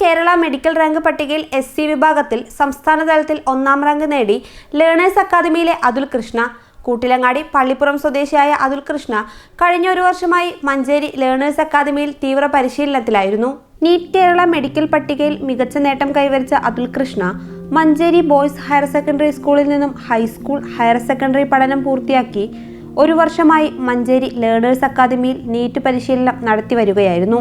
Kerala medical rank പട്ടികയിൽ S C വിഭാഗത്തിൽ സംസ്ഥാനതലത്തിൽ ഒന്നാം റാങ്ക് നേടി ലേണേഴ്സ് അക്കാദമിയിലെ അതുൽ കൃഷ്ണ കൂട്ടിലങ്ങാടി പള്ളിപ്പുറം സ്വദേശിയായ അതുൽ കൃഷ്ണ കഴിഞ്ഞ ഒരു വർഷമായി മഞ്ചേരി ലേണേഴ്സ് അക്കാദമിയിൽ തീവ്ര പരിശീലനത്തിലായിരുന്നു. നീറ്റ് കേരള മെഡിക്കൽ പട്ടികയിൽ മികച്ച നേട്ടം കൈവരിച്ച Athul Krishna Manjeri boys higher secondary സ്കൂളിൽ നിന്നും ഹൈസ്കൂൾ ഹയർ സെക്കൻഡറി പഠനം പൂർത്തിയാക്കി ഒരു വർഷമായി മഞ്ചേരി ലേണേഴ്സ് അക്കാദമിയിൽ നീറ്റ് പരിശീലനം നടത്തി വരികയായിരുന്നു.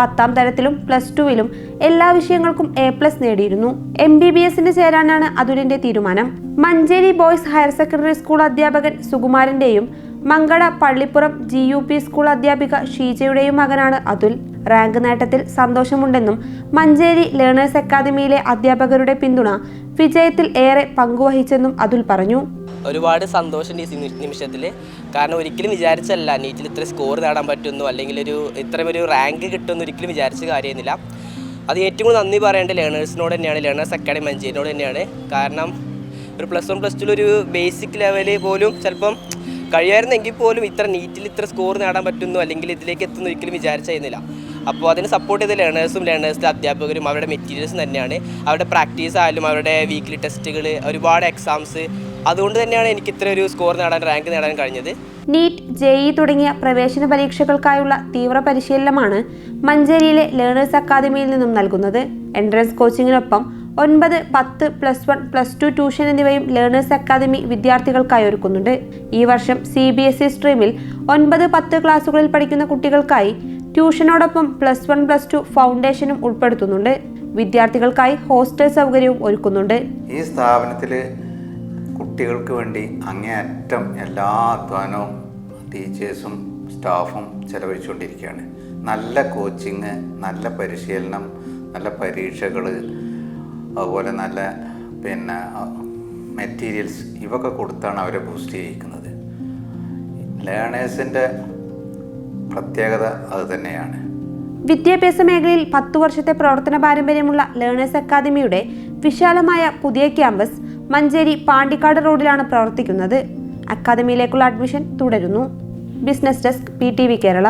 പത്താം തരത്തിലും പ്ലസ് ടുവിലും എല്ലാ വിഷയങ്ങൾക്കും എ പ്ലസ് നേടിയിരുന്നു. എം ബി ബി എസിന് ചേരാനാണ് അതുലിന്റെ തീരുമാനം. Manjeri boys higher secondary school അധ്യാപകൻ സുകുമാരന്റെയും Mankada Pallippuram G U P school അധ്യാപിക ഷീജയുടെയും മകനാണ് അതുൽ. റാങ്ക് നേട്ടത്തിൽ സന്തോഷമുണ്ടെന്നും മഞ്ചേരി ലേണേഴ്സ് അക്കാദമിയിലെ അധ്യാപകരുടെ പിന്തുണ വിജയത്തിൽ ഏറെ പങ്കുവഹിച്ചെന്നും അതുൽ പറഞ്ഞു. ഒരുപാട് സന്തോഷമുണ്ട് ഈ നിമിഷത്തിൽ കാരണം ഒരിക്കലും വിചാരിച്ചല്ല നീറ്റിൽ ഇത്ര സ്കോർ നേടാൻ പറ്റുന്നു അല്ലെങ്കിൽ ഒരു ഇത്രയും ഒരു റാങ്ക് കിട്ടുമെന്ന് ഒരിക്കലും വിചാരിച്ച കാര്യമൊന്നുമില്ല അത് ഏറ്റവും കൂടുതൽ നന്ദി പറയേണ്ട ലേണേഴ്സിനോട് തന്നെയാണ് ലേണേഴ്സ് അക്കാഡമി മഞ്ചേരിനോട് തന്നെയാണ്. കാരണം ഒരു പ്ലസ് വൺ പ്ലസ് ടുവിലൊരു ബേസിക് ലെവലിൽ പോലും ചിലപ്പം കഴിയായിരുന്നെങ്കിൽ പോലും ഇത്ര നീറ്റിൽ ഇത്ര സ്കോർ നേടാൻ പറ്റുന്നു അല്ലെങ്കിൽ ഇതിലേക്ക് എത്തുന്നു ഒരിക്കലും വിചാരിച്ചായിരുന്നില്ല അപ്പോൾ അതിന് സപ്പോർട്ട് ചെയ്ത ലേണേഴ്സും ലേണേഴ്സിലെ അധ്യാപകരും അവരുടെ മെറ്റീരിയൽസും തന്നെയാണ്. അവരുടെ പ്രാക്ടീസ് ആയാലും അവരുടെ വീക്ക്ലി ടെസ്റ്റുകൾ ഒരുപാട് എക്സാംസ് അതുകൊണ്ട് തന്നെയാണ് എനിക്ക് ഇത്ര ഒരു സ്കോർ നേടാൻ റാങ്ക് നേടാൻ കഴിഞ്ഞത്. നീറ്റ് ജെഇ തുടങ്ങിയ പ്രവേശന പരീക്ഷകൾക്കായുള്ള തീവ്ര പരിശീലനമാണ് മഞ്ചേരിയിലെ ലേണേഴ്സ് അക്കാദമിയിൽ നിന്നും നൽകുന്നത്. എൻട്രൻസ് കോച്ചിങ്ങിനൊപ്പം ഒൻപത് പത്ത് plus one plus two tuition എന്നിവയും ലേണേഴ്സ് അക്കാദമി വിദ്യാർത്ഥികൾക്കായി ഒരുക്കുന്നുണ്ട്. ഈ വർഷം സി ബി എസ് ഇ സ്ട്രീമിൽ ഒൻപത് പത്ത് ക്ലാസ്സുകളിൽ പഠിക്കുന്ന കുട്ടികൾക്കായി ട്യൂഷനോടൊപ്പം പ്ലസ് വൺ പ്ലസ് ടു ഫൗണ്ടേഷനും ഉൾപ്പെടുത്തുന്നുണ്ട്. വിദ്യാർത്ഥികൾക്കായി ഹോസ്റ്റൽ സൗകര്യവും ഒരുക്കുന്നുണ്ട്. ഈ സ്ഥാപനത്തിൽ കുട്ടികൾക്ക് വേണ്ടി അങ്ങേയറ്റം എല്ലാ അധ്വാനവും ടീച്ചേഴ്സും സ്റ്റാഫും ചെലവഴിച്ചുകൊണ്ടിരിക്കുകയാണ്. നല്ല കോച്ചിങ് നല്ല പരിശീലനം നല്ല പരീക്ഷകൾ അതുപോലെ നല്ല പിന്നെ മെറ്റീരിയൽസ് ഇവയൊക്കെ കൊടുത്താണ് അവരെ ബൂസ്റ്റ് ചെയ്യിക്കുന്നത്. ലേണേഴ്സിന്റെ പ്രത്യേകത അത് തന്നെയാണ്. വിദ്യാഭ്യാസ മേഖലയിൽ പത്തു വർഷത്തെ പ്രവർത്തന പാരമ്പര്യമുള്ള ലേണേഴ്സ് അക്കാദമിയുടെ വിശാലമായ പുതിയ ക്യാമ്പസ് മഞ്ചേരി പാണ്ടിക്കാട് റോഡിലാണ് പ്രവർത്തിക്കുന്നത്. അക്കാദമിയിലേക്കുള്ള അഡ്മിഷൻ തുടരുന്നു. Business desk P Kerala.